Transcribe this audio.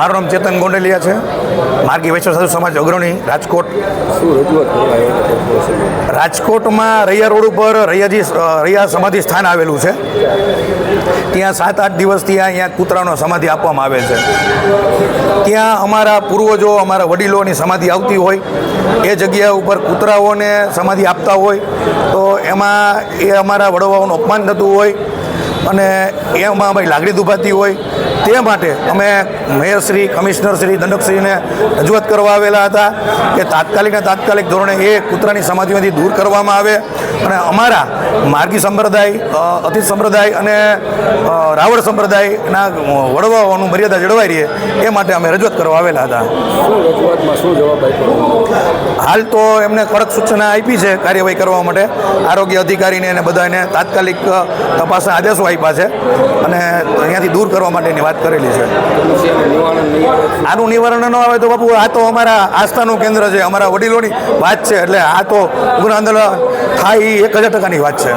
મારું નામ ચેતન ગોંડલિયા છે. માર્ગી વૈશ્વ સાધુ સમાજ અગ્રણી રાજકોટ. રાજકોટમાં રૈયા રોડ ઉપર રૈયાજી રૈયા સમાધિ સ્થાન આવેલું છે. ત્યાં સાત આઠ દિવસથી અહીંયા કૂતરાનો સમાધિ આપવામાં આવે છે. ત્યાં અમારા પૂર્વજો અમારા વડીલોની સમાધિ આવતી હોય એ જગ્યા ઉપર કૂતરાઓને સમાધિ આપતા હોય તો એમાં એ અમારા વડવાઓનું અપમાન થતું હોય અને એમાં ભાઈ લાગણી દુભાતી હોય તે માટે અમે મેયરશ્રી કમિશનરશ્રી દંડકશ્રીને રજૂઆત કરવા આવેલા હતા કે તાત્કાલિક ને તાત્કાલિક ધોરણે એ કૂતરાની સમાધિમાંથી દૂર કરવામાં આવે અને અમારા માર્ગી સંપ્રદાય અતિથ સંપ્રદાય અને રાવળ સંપ્રદાયના વડવાઓનું મર્યાદા જળવાઈ રહે એ માટે અમે રજૂઆત કરવા આવેલા હતા. હાલ તો એમને કડક સૂચના આપી છે કાર્યવાહી કરવા માટે. આરોગ્ય અધિકારીને અને બધાને તાત્કાલિક તપાસના આદેશો આપ્યા છે અને અહીંયાથી દૂર કરવા માટેની વાત કરેલી છે. આનું નિવારણ ન આવે તો બાપુ, આ તો અમારા આસ્થાનું કેન્દ્ર છે, અમારા વડીલોની વાત છે, એટલે આ તો ગુણ આંદોલન થાય એ એક હજાર ટકાની વાત છે.